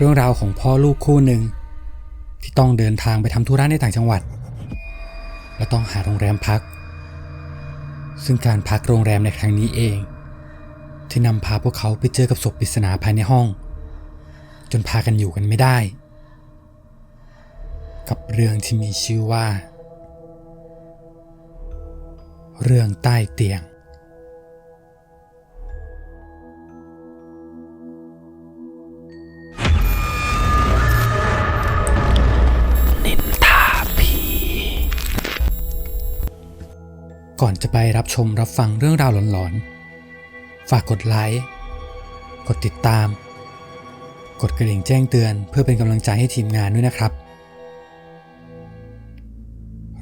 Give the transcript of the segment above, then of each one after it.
เรื่องราวของพ่อลูกคู่หนึ่ง ที่ต้องเดินทางไปทำธุระในต่างจังหวัด และต้องหาโรงแรมพัก ซึ่งการพักโรงแรมในครั้งนี้เอง ที่นำพาพวกเขาไปเจอกับศพปริศนาภายในห้อง จนพากันอยู่กันไม่ได้ กับเรื่องที่มีชื่อว่า เรื่องใต้เตียง ไปรับชมรับฟังเรื่องราวหลอนๆ ฝากกดไลค์ กดติดตาม กดกระดิ่งแจ้งเตือนเพื่อเป็นกำลังใจให้ทีมงานด้วยนะครับ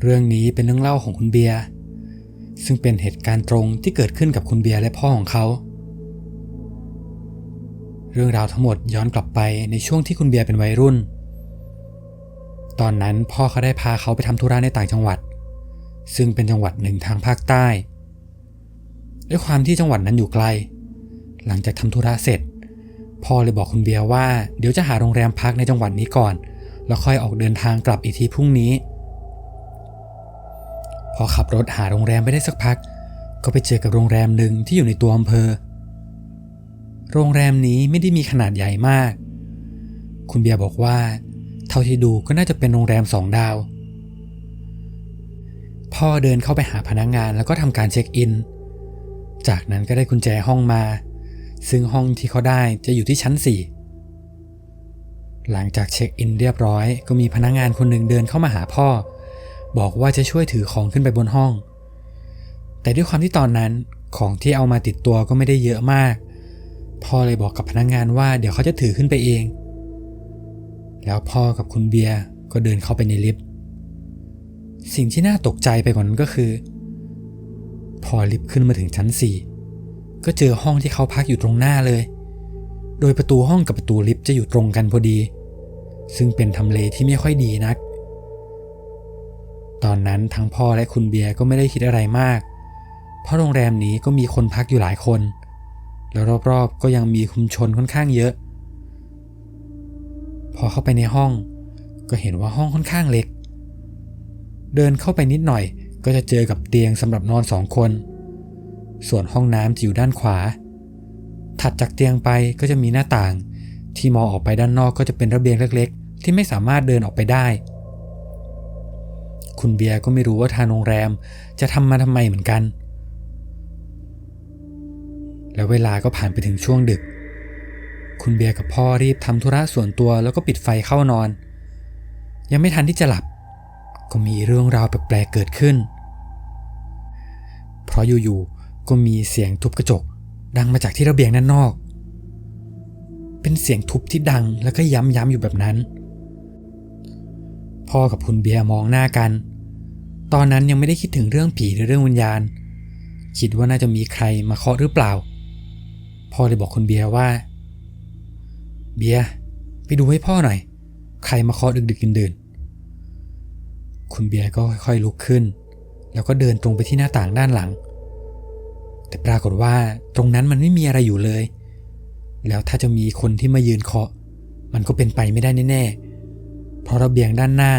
เรื่องนี้เป็นเรื่องเล่าของคุณเบียร์ซึ่งเป็นเหตุการณ์ตรงที่เกิดขึ้นกับคุณเบียร์และพ่อของเขา เรื่องราวทั้งหมดย้อนกลับไปในช่วงที่คุณเบียร์เป็นวัยรุ่น ตอนนั้นพ่อเขาได้พาเขาไปทำธุระในต่างจังหวัด ซึ่งเป็นจังหวัดหนึ่งทางภาคใต้ ด้วยความที่จังหวัดนั้นอยู่ไกล หลังจากทำธุระเสร็จ พ่อเลยบอกคุณเบียร์ว่าเดี๋ยวจะหาโรงแรมพักในจังหวัดนี้ก่อน แล้วค่อยออกเดินทางกลับอีกทีพรุ่งนี้ พอขับรถหาโรงแรมไปได้สักพัก ก็ไปเจอกับโรงแรมหนึ่งที่อยู่ในตัวอำเภอ โรงแรมนี้ไม่ได้มีขนาดใหญ่มาก คุณเบียร์บอกว่า เท่าที่ดูก็น่าจะเป็นโรงแรมสองดาว พ่อเดินเข้าไปหาพนักงงานแล้วก็ทำการเช็คอิน จากนั้นก็ได้กุญแจห้องมา ซึ่งห้องที่เขาได้จะอยู่ที่ชั้น 4 หลังจากเช็คอินเรียบร้อย ก็มีพนักงงานคนหนึ่งเดินเข้ามาหาพ่อ บอกว่าจะช่วยถือของขึ้นไปบนห้อง แต่ด้วยความที่ตอนนั้นของที่เอามาติดตัวก็ไม่ได้เยอะมาก พ่อเลยบอกกับพนักงงานว่าเดี๋ยวเขาจะถือขึ้นไปเอง แล้วพ่อกับคุณเบียร์ก็เดินเข้าไปในลิฟต์ สิ่งที่น่าตกใจไปกว่านั้นก็คือ พอลิฟต์ขึ้นมาถึงชั้น4ก็เจอห้องที่เขาพักอยู่ตรงหน้าเลย โดยประตูห้องกับประตูลิฟต์จะอยู่ตรงกันพอดี ซึ่งเป็นทำเลที่ไม่ค่อยดีนัก ตอนนั้นทั้งพ่อและคุณเบียร์ก็ไม่ได้คิดอะไรมาก เพราะโรงแรมนี้ก็มีคนพักอยู่หลายคน แล้วรอบๆก็ยังมีคุมชนค่อนข้างเยอะ พอเข้าไปในห้อง ก็เห็นว่าห้องค่อนข้างเล็ก เดินเข้าไปนิดหน่อย ก็จะเจอกับเตียงสำหรับนอนสองคน ส่วนห้องน้ำจะอยู่ด้านขวา ถัดจากเตียงไปก็จะมีหน้าต่าง ที่มองออกไปด้านนอกก็จะเป็นระเบียงเล็ก ๆ ที่ไม่สามารถเดินออกไปได้ คุณเบียร์ก็ไม่รู้ว่าทางโรงแรมจะทำมาทำไมเหมือนกัน แล้วเวลาก็ผ่านไปถึงช่วงดึก คุณเบียร์กับพ่อรีบทำธุระส่วนตัวแล้วก็ปิดไฟเข้านอน ยังไม่ทันที่จะหลับ ก็มีเรื่องราวแปลกๆเกิดขึ้น เพราะอยู่ๆก็มีเสียงทุบกระจก ดังมาจากที่ระเบียงด้านนอก เป็นเสียงทุบที่ดังแล้วก็ย้ำๆอยู่แบบนั้น พ่อกับคุณเบียร์มองหน้ากัน ตอนนั้นยังไม่ได้คิดถึงเรื่องผีหรือเรื่องวิญญาณ คิดว่าน่าจะมีใครมาเคาะหรือเปล่า พ่อเลยบอกคุณเบียร์ว่า เบียร์ไปดูให้พ่อหน่อย ใครมาเคาะดึกๆดื่นๆ คุณเบียร์ก็ค่อยๆลุกขึ้น แล้วก็เดินตรงไปที่หน้าต่างด้านหลัง แต่ปรากฏว่าตรงนั้นมันไม่มีอะไรอยู่เลย แล้วถ้าจะมีคนที่มายืนเคาะ มันก็เป็นไปไม่ได้แน่ๆ เพราะระเบียงด้านหน้า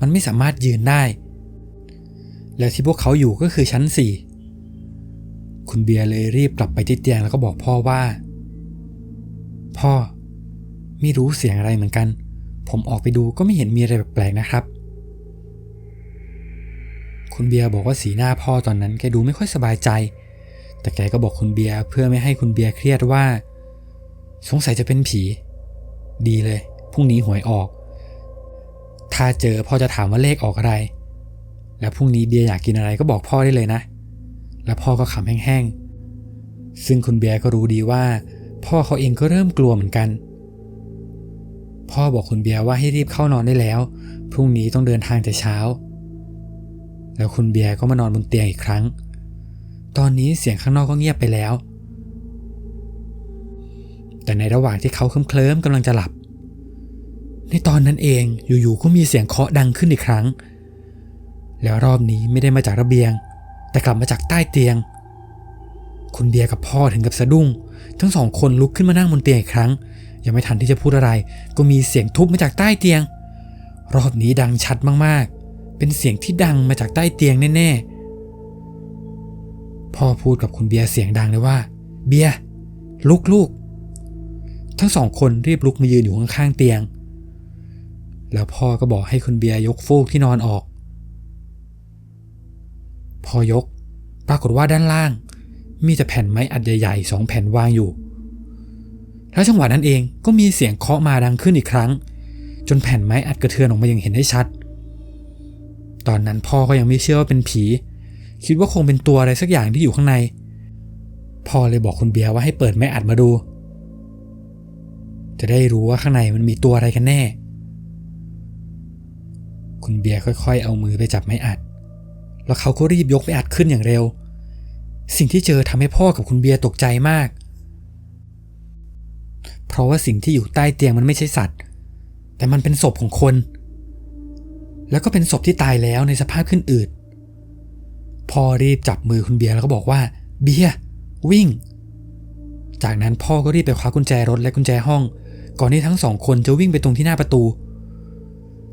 มันไม่สามารถยืนได้ แล้วที่พวกเขาอยู่ก็คือชั้นสี่คุณเบียร์เลยรีบกลับไปที่เตียงแล้วก็บอกพ่อว่า พ่อ ไม่รู้เสียงอะไรเหมือนกัน ผมออกไปดูก็ไม่เห็นมีอะไรแปลกๆนะครับ คุณเบียร์บอกว่าสีหน้าพ่อตอนนั้นแกดูไม่ค่อยสบายใจ แต่แกก็บอกคุณเบียร์เพื่อไม่ให้คุณเบียร์เครียดว่า สงสัยจะเป็นผี ดีเลยพรุ่งนี้หวยออก ถ้าเจอพ่อจะถามว่าเลขออกอะไร แล้วพรุ่งนี้เบียร์อยากกินอะไรก็บอกพ่อได้เลยนะ แล้วพ่อก็ขำแห้งๆ ซึ่งคุณเบียร์ก็รู้ดีว่า พ่อเขาเองก็เริ่มกลัวเหมือนกัน พ่อบอกคุณเบียร์ว่าให้รีบเข้านอนได้แล้ว พรุ่งนี้ต้องเดินทางแต่เช้า แล้วคุณเบียร์ก็มานอนบนเตียงอีกครั้ง ตอนนี้เสียงข้างนอกก็เงียบไปแล้ว แต่ในระหว่างที่เขาเคลิ้มๆกำลังจะหลับ ในตอนนั้นเองอยู่ๆก็มีเสียงเคาะดังขึ้นอีกครั้ง แล้วรอบนี้ไม่ได้มาจากระเบียง แต่กลับมาจากใต้เตียง คุณเบียร์กับพ่อถึงกับสะดุ้ง ทั้งสองคนลุกขึ้นมานั่งบนเตียงอีกครั้ง ยังไม่ทันที่จะพูดอะไร ก็มีเสียงทุบมาจากใต้เตียง รอบนี้ดังชัดมากๆ เป็นเสียงที่ดังมาจากใต้เตียงแน่ๆ พ่อพูดกับคุณเบียร์เสียงดังเลยว่า เบียร์ลุกลูก ทั้งสองคนรีบลุกมายืนอยู่ข้างๆเตียง แล้วพ่อก็บอกให้คุณเบียร์ยกฟูกที่นอนออก พอยก ปรากฏว่าด้านล่าง มีแต่แผ่นไม้อัดใหญ่ๆสองแผ่นวางอยู่ แล้วจังหวะนั้นเองก็มีเสียงเคาะมาดังขึ้นอีกครั้ง จนแผ่นไม้อัดกระเทือนออกมาอย่างเห็นได้ชัด ตอนนั้นพ่อก็ยังไม่เชื่อว่าเป็นผี คิดว่าคงเป็นตัวอะไรสักอย่างที่อยู่ข้างใน พ่อเลยบอกคุณเบียร์ว่าให้เปิดไม้อัดมาดู จะได้รู้ว่าข้างในมันมีตัวอะไรกันแน่ คุณเบียร์ค่อยๆ เอามือไปจับไม้อัด แล้วเขาก็รีบยกไม้อัดขึ้นอย่างเร็ว สิ่งที่เจอทำให้พ่อกับคุณเบียร์ตกใจมาก เพราะว่าสิ่งที่อยู่ใต้เตียงมันไม่ใช่สัตว์ แต่มันเป็นศพของคน แล้วก็เป็นศพที่ตายแล้วในสภาพขึ้นอืดพ่อรีบจับมือคุณเบียร์แล้วก็บอกว่า เบียร์วิ่ง จากนั้นพ่อก็รีบไปคว้ากุญแจรถและกุญแจห้อง ก่อนที่ทั้งสองคนจะวิ่งไปตรงที่หน้าประตู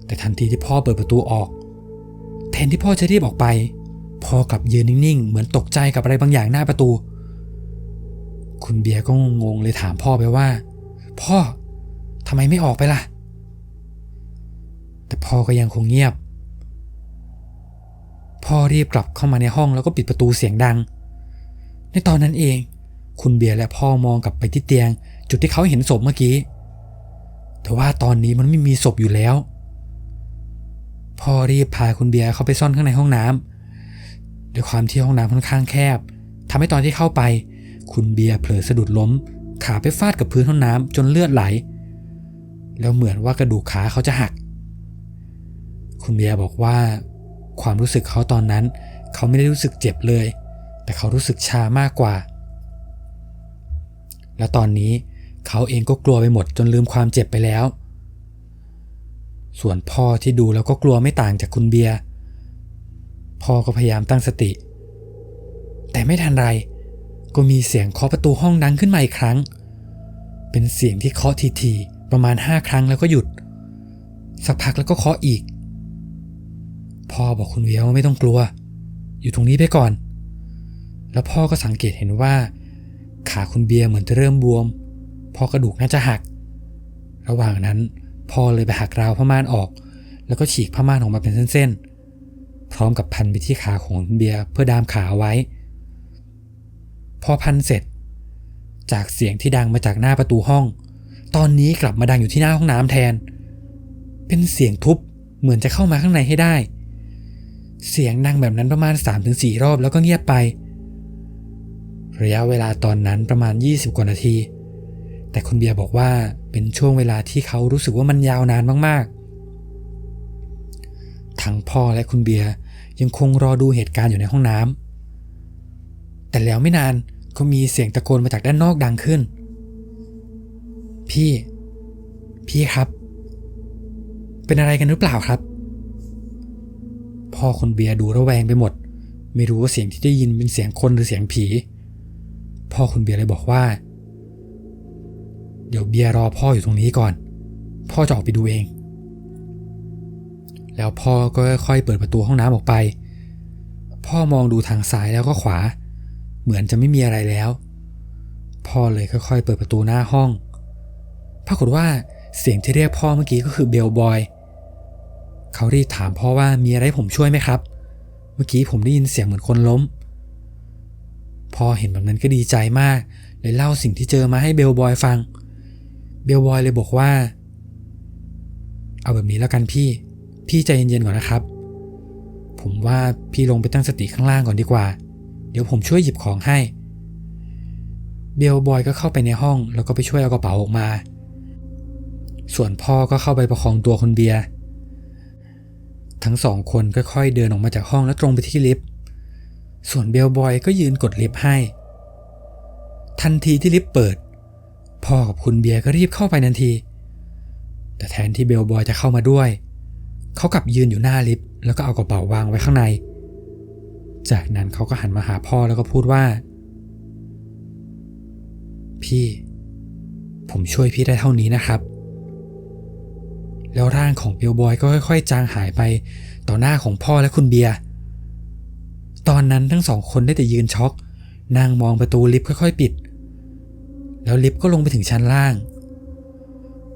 แต่ทันทีที่พ่อเปิดประตูออก แทนที่พ่อจะรีบออกไป พ่อกลับยืนนิ่งๆ เหมือนตกใจกับอะไรบางอย่างหน้าประตู คุณเบียร์ก็งงเลยถามพ่อไปว่า พ่อทำไมไม่ออกไปล่ะ แต่พ่อก็ยังคงเงียบ พ่อรีบกลับเข้ามาในห้องแล้วก็ปิดประตูเสียงดัง ในตอนนั้นเอง คุณเบียร์และพ่อมองกลับไปที่เตียง จุดที่เขาเห็นศพเมื่อกี้ แต่ว่าตอนนี้มันไม่มีศพอยู่แล้ว พ่อรีบพาคุณเบียร์เข้าไปซ่อนข้างในห้องน้ำด้วยความที่ห้องน้ำค่อนข้างแคบทำให้ตอนที่เข้าไป คุณเบียร์เผลอสะดุดล้ม ขาไปฟาดกับพื้นห้องน้ำจนเลือดไหล แล้วเหมือนว่ากระดูกขาเขาจะหัก คุณเบียร์บอกว่า ความรู้สึกเขาตอนนั้น เขาไม่ได้รู้สึกเจ็บเลย แต่เขารู้สึกชามากกว่า และตอนนี้เขาเองก็กลัวไปหมดจนลืมความเจ็บไปแล้ว ส่วนพ่อที่ดูแล้วก็กลัวไม่ต่างจากคุณเบียร์พ่อก็พยายามตั้งสติ แต่ไม่ทันไรก็มีเสียงเคาะประตูห้องดังขึ้นมาอีกครั้ง เป็นเสียงที่เคาะทีๆประมาณห้าครั้งแล้วก็หยุด สักพักแล้วก็เคาะอีก พ่อบอกคุณเบียว่าไม่ต้องกลัว อยู่ตรงนี้ไปก่อน แล้วพ่อก็สังเกตเห็นว่า ขาคุณเบียร์เหมือนจะเริ่มบวม พอกระดูกน่าจะหัก ระหว่างนั้นพ่อเลยไปหักราวผ้าม่านออก แล้วก็ฉีกผ้าม่านออกมาเป็นเส้นๆ พร้อมกับพันไปที่ขาของคุณเบียร์เพื่อดามขาเอาไว้ พอพันเสร็จ จากเสียงที่ดังมาจากหน้าประตูห้อง ตอนนี้กลับมาดังอยู่ที่หน้าห้องน้ำแทน เป็นเสียงทุบเหมือนจะเข้ามาข้างในให้ได้ เสียงดังแบบนั้นประมาณ 3-4 รอบแล้วก็เงียบไประยะเวลาตอนนั้นประมาณ 20 กว่านาที แต่คุณเบียร์บอกว่าเป็นช่วงเวลาที่เขารู้สึกว่ามันยาวนานมากๆ ทั้งพ่อและคุณเบียร์ยังคงรอดูเหตุการณ์อยู่ในห้องน้ำ แต่แล้วไม่นานก็มีเสียงตะโกนมาจากด้านนอกดังขึ้น พี่ พี่ครับ เป็นอะไรกันหรือเปล่าครับ พ่อคนเบียร์ดูระแวงไปหมด ไม่รู้ว่าเสียงที่ได้ยินเป็นเสียงคนหรือเสียงผี พ่อคุณเบียร์เลยบอกว่า เดี๋ยวเบียร์รอพ่ออยู่ตรงนี้ก่อน พ่อจะออกไปดูเอง แล้วพ่อก็ค่อยๆเปิดประตูห้องน้ำออกไป พ่อมองดูทางซ้ายแล้วก็ขวา เหมือนจะไม่มีอะไรแล้ว พ่อเลยค่อยๆ เปิดประตูหน้าห้องปรากฏว่าเสียงที่เรียกพ่อเมื่อกี้ก็คือเบลบอย เขารีบถามพ่อว่ามีอะไรให้ผมช่วยไหมครับ เมื่อกี้ผมได้ยินเสียงเหมือนคนล้ม พ่อเห็นแบบนั้นก็ดีใจมาก เลยเล่าสิ่งที่เจอมาให้เบลบอยฟัง เบลบอยเลยบอกว่า เอาแบบนี้แล้วกันพี่ พี่ใจเย็นๆก่อนนะครับ ผมว่าพี่ลงไปตั้งสติข้างล่างก่อนดีกว่า เดี๋ยวผมช่วยหยิบของให้ เบลบอยก็เข้าไปในห้องแล้วก็ไปช่วยเอากระเป๋าออกมา ส่วนพ่อก็เข้าไปประคองตัวคนเบียร์ ทั้งสองคนค่อยๆเดินออกมาจากห้องแล้วตรงไปที่ลิฟต์ ส่วนเบลบอยก็ยืนกดลิฟต์ให้ ทันทีที่ลิฟต์เปิด พ่อกับคุณเบียร์ก็รีบเข้าไปทันที แต่แทนที่เบลบอยจะเข้ามาด้วย เขากลับยืนอยู่หน้าลิฟต์แล้วก็เอากระเป๋าวางไว้ข้างใน จากนั้นเขาก็หันมาหาพ่อแล้วก็พูดว่า พี่ ผมช่วยพี่ได้เท่านี้นะครับ แล้วร่างของเบลบอยก็ค่อย ๆ จางหายไป ต่อหน้าของพ่อและคุณเบียร์ตอนนั้นทั้งสองคนได้แต่ยืนช็อกนั่งมองประตูลิฟต์ค่อย ๆ ปิด แล้วลิฟต์ก็ลงไปถึงชั้นล่าง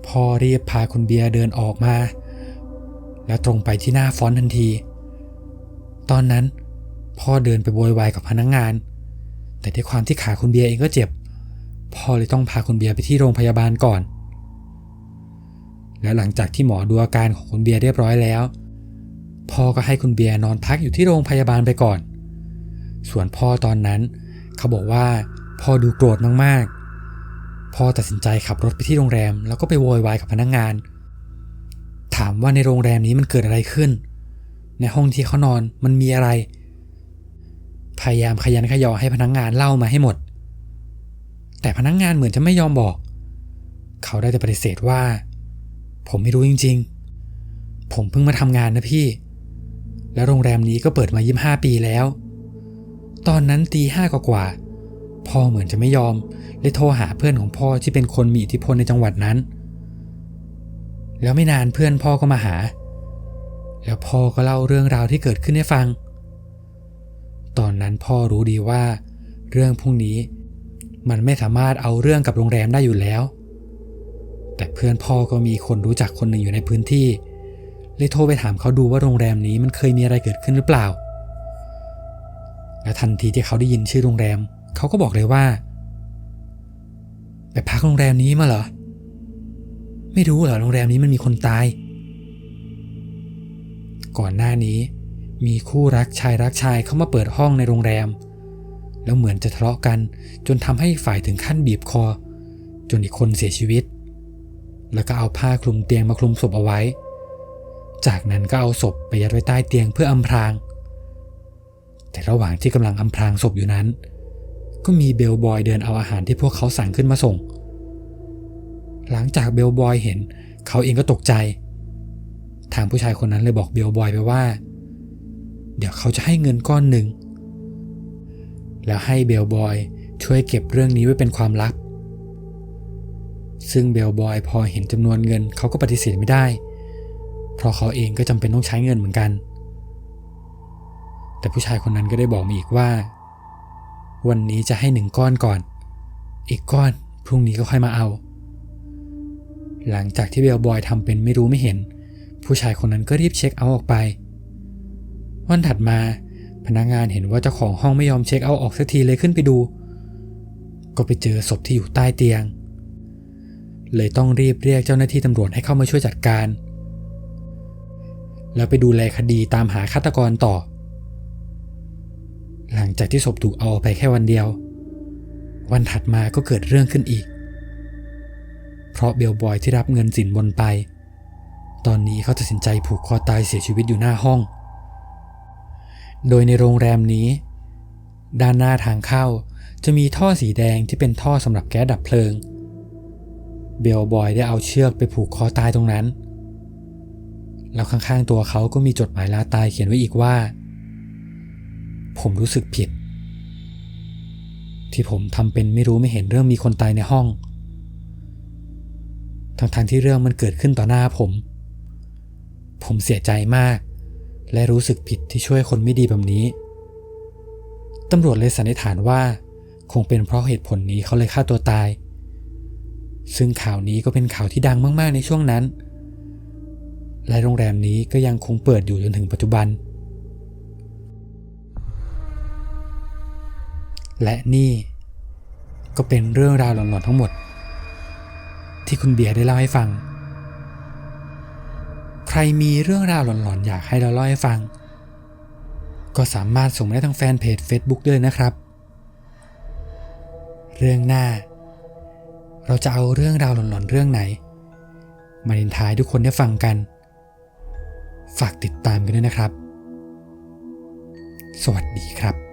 พ่อรีบพาคุณเบียร์เดินออกมา แล้วตรงไปที่หน้าฟอนทันที ตอนนั้นพ่อเดินไปโวยวายกับพนักงงาน แต่ด้วยความที่ขาคุณเบียร์เองก็เจ็บ พ่อเลยต้องพาคุณเบียร์ไปที่โรงพยาบาลก่อน แล้วหลังจากที่หมอดูอาการของคุณเบียร์เรียบร้อยแล้ว พ่อก็ให้คุณเบียร์นอนพักอยู่ที่โรงพยาบาลไปก่อน ส่วนพ่อตอนนั้น เขาบอกว่าพ่อดูโกรธมากๆ พ่อตัดสินใจขับรถไปที่โรงแรม แล้วก็ไปโวยวายกับพนักงงาน ถามว่าในโรงแรมนี้มันเกิดอะไรขึ้น ในห้องที่เขานอนมันมีอะไร พยายามขยันขยอให้พนักงงานเล่ามาให้หมด แต่พนักงงานเหมือนจะไม่ยอมบอก เขาได้แต่ปฏิเสธว่า ผมไม่รู้จริง ๆ ผมเพิ่งมาทำงานนะพี่ แล้วโรงแรมนี้ก็เปิดมายี่ห้าปีแล้ว ตอนนั้นตีห้ากว่าพ่อเหมือนจะไม่ยอมเลยโทรหาเพื่อนของพ่อที่เป็นคนมีอิทธิพลในจังหวัดนั้น แล้วไม่นานเพื่อนพ่อก็มาหา แล้วพ่อก็เล่าเรื่องราวที่เกิดขึ้นให้ฟัง ตอนนั้นพ่อรู้ดีว่า เรื่องพวกนี้มันไม่สามารถเอาเรื่องกับโรงแรมได้อยู่แล้ว แต่เพื่อนพ่อก็มีคนรู้จักคนหนึ่งอยู่ในพื้นที่เลยโทรไปถามเขาดูว่าโรงแรมนี้มันเคยมีอะไรเกิดขึ้นหรือเปล่า และทันทีที่เขาได้ยินชื่อโรงแรม เขาก็บอกเลยว่า ไปพักโรงแรมนี้มาเหรอ ไม่รู้เหรอโรงแรมนี้มันมีคนตาย ก่อนหน้านี้ มีคู่รักชายรักชายเข้ามาเปิดห้องในโรงแรม แล้วเหมือนจะทะเลาะกัน จนทำให้ฝ่ายถึงขั้นบีบคอ จนอีกคนเสียชีวิต แล้วก็เอาผ้าคลุมเตียงมาคลุมศพเอาไว้ จากนั้นก็เอาศพไปยัดไว้ใต้เตียงเพื่ออำพราง แต่ระหว่างที่กำลังอำพรางศพอยู่นั้น ก็มีเบลบอยเดินเอาอาหารที่พวกเขาสั่งขึ้นมาส่ง หลังจากเบลบอยเห็น เขาเองก็ตกใจ ทางผู้ชายคนนั้นเลยบอกเบลบอยไปว่า เดี๋ยวเขาจะให้เงินก้อนหนึ่งแล้วให้เบลบอยช่วยเก็บเรื่องนี้ไว้เป็นความลับ ซึ่งเบลบอยพอเห็นจำนวนเงินเขาก็ปฏิเสธไม่ได้ เพราะเขาเองก็จำเป็นต้องใช้เงินเหมือนกัน แต่ผู้ชายคนนั้นก็ได้บอกมาอีกว่า วันนี้จะให้หนึ่งก้อนก่อน อีกก้อนพรุ่งนี้ก็ค่อยมาเอา หลังจากที่เบลบอยทำเป็นไม่รู้ไม่เห็น ผู้ชายคนนั้นก็รีบเช็คเอาออกไป วันถัดมาพนักงานเห็นว่าเจ้าของห้องไม่ยอมเช็คเอาออกสักทีเลยขึ้นไปดู ก็ไปเจอศพที่อยู่ใต้เตียง เลยต้องรีบเรียกเจ้าหน้าที่ตำรวจให้เข้ามาช่วยจัดการ แล้วไปดูแลคดีตามหาฆาตกรต่อ หลังจากที่ศพถูกเอาไปแค่วันเดียว วันถัดมาก็เกิดเรื่องขึ้นอีก เพราะเบลบอยที่รับเงินสินบนไป ตอนนี้เขาตัดสินใจผูกคอตายเสียชีวิตอยู่หน้าห้อง โดยในโรงแรมนี้ ด้านหน้าทางเข้าจะมีท่อสีแดงที่เป็นท่อสำหรับแก๊สดับเพลิง เบลบอยได้เอาเชือกไปผูกคอตายตรงนั้น แล้วข้างๆตัวเขาก็มีจดหมายลาตายเขียนไว้อีกว่า ผมรู้สึกผิด ที่ผมทำเป็นไม่รู้ไม่เห็นเรื่องมีคนตายในห้อง ทั้งๆที่เรื่องมันเกิดขึ้นต่อหน้าผม ผมเสียใจมาก และรู้สึกผิดที่ช่วยคนไม่ดีแบบนี้ตำรวจเลยสันนิษฐานว่า คงเป็นเพราะเหตุผลนี้เขาเลยฆ่าตัวตาย ซึ่งข่าวนี้ก็เป็นข่าวที่ดังมากๆในช่วงนั้น และโรงแรมนี้ก็ยังคงเปิดอยู่จนถึงปัจจุบัน และนี่ก็เป็นเรื่องราวหลอนๆทั้งหมด ที่คุณเบียร์ได้เล่าให้ฟัง ใครมีเรื่องราวหลอนๆอยากให้เราเล่าให้ฟัง ก็สามารถส่งมาได้ทางแฟนเพจ Facebook ด้วยนะครับ เรื่องหน้า เราจะเอาเรื่องราวหลอนๆเรื่องไหน มาดินทายทุกคนได้ฟังกัน ฝากติดตามกันด้วยนะครับ สวัสดีครับ